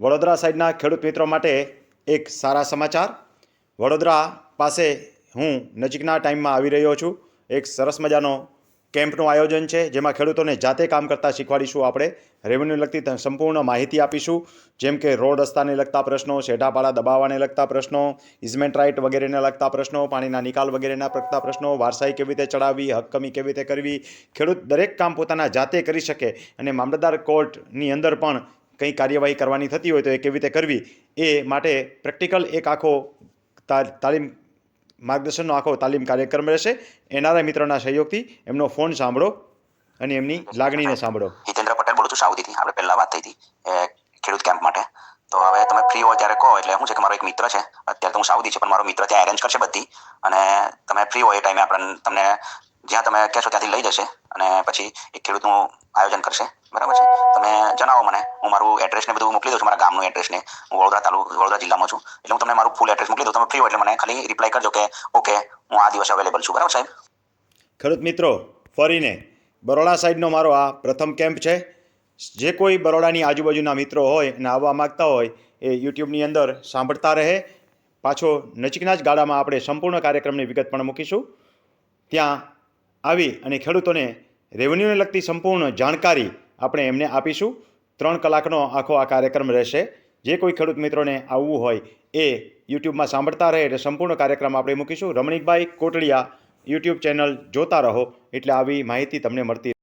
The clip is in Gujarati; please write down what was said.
વડોદરા સાઈડના ખેડૂત મિત્રો માટે એક સારા સમાચાર. વડોદરા પાસે હું નજીકના ટાઈમમાં આવી રહ્યો છું. એક સરસ મજાનો કેમ્પનું આયોજન છે, જેમાં ખેડૂતોને જાતે કામ કરતાં શીખવાડીશું આપણે. રેવન્યુ લગતી સંપૂર્ણ માહિતી આપીશું. જેમ કે રોડ રસ્તાને લગતા પ્રશ્નો શેઢાપાળા દબાવવાને લગતા પ્રશ્નો, ઇઝમેન્ટ રાઇટ વગેરેને લગતા પ્રશ્નો, પાણીના નિકાલ વગેરેના લગતા પ્રશ્નો, વારસાઈ કેવી રીતે ચડાવવી, હકકમી કેવી રીતે કરવી. ખેડૂત દરેક કામ પોતાના જાતે કરી શકે અને મામલતદાર કોર્ટની અંદર પણ કંઈ કાર્યવાહી કરવાની થતી હોય તો એ કેવી રીતે કરવી, એ માટે પ્રેક્ટિકલ એક આખો તાલીમ માર્ગદર્શનનો આખો તાલીમ કાર્યક્રમ રહેશે. એનઆરઆઈ મિત્રના સહયોગથી એમનો ફોન સાંભળો અને એમની લાગણીને સાંભળો. હિતેન્દ્ર પટેલ બોલું છું, સાઉદીથી. આપણે પહેલા વાત થઈ હતી ખેડૂત કેમ્પ માટે. તો હવે તમે ફ્રી હોય ત્યારે કહો, એટલે શું છે કે મારો એક મિત્ર છે. અત્યારે તો હું સાઉદી છે, પણ મારો મિત્ર ત્યાં એરેન્જ કરશે બધી. અને તમે ફ્રી હોય એ ટાઈમે આપણને તમને જ્યાં તમે કહેશો ત્યાંથી લઈ જશે અને પછી એક ખેડૂતનું આયોજન કરશે. બરાબર છે? તમે જણાવો મને. હું મારું એડ્રેસ ને બધું મોકલી દઉં છું, મારા ગામનું એડ્રેસ ને. હું વડોદરા તાલુક, વડોદરા જિલ્લામાં છું. એટલે હું તમને મારું ફૂલ એડ્રેસ મોકલી દઉં. તમે ફ્રી હોય એટલે મને ખાલી રિપ્લાય કરજો કે, ઓકે, હું આ દિવસે અવેલેબલ છું. બરાબર, સાહેબ? ખેડૂત મિત્રો, ફરીને બરોડા સાઈડનો મારો આ પ્રથમ કેમ્પ છે. જે કોઈ બરોડાની આજુબાજુના મિત્રો હોય અને આવવા માગતા હોય, એ યુટ્યુબની અંદર સાંભળતા રહે. પાછો નજીકના જ ગાળામાં આપણે સંપૂર્ણ કાર્યક્રમની વિગત પણ મૂકીશું. ત્યાં આવી અને ખેડૂતોને રેવન્યુને લગતી સંપૂર્ણ જાણકારી આપણે એમને આપીશું. ત્રણ કલાકનો આખો આ કાર્યક્રમ રહેશે. જે કોઈ ખેડૂત મિત્રોને આવવું હોય એ યુટ્યુબમાં સાંભળતા રહે એટલે સંપૂર્ણ કાર્યક્રમ આપણે મૂકીશું. રમણીકભાઈ કોટડિયા યુટ્યુબ ચેનલ જોતા રહો એટલે આવી માહિતી તમને મળતી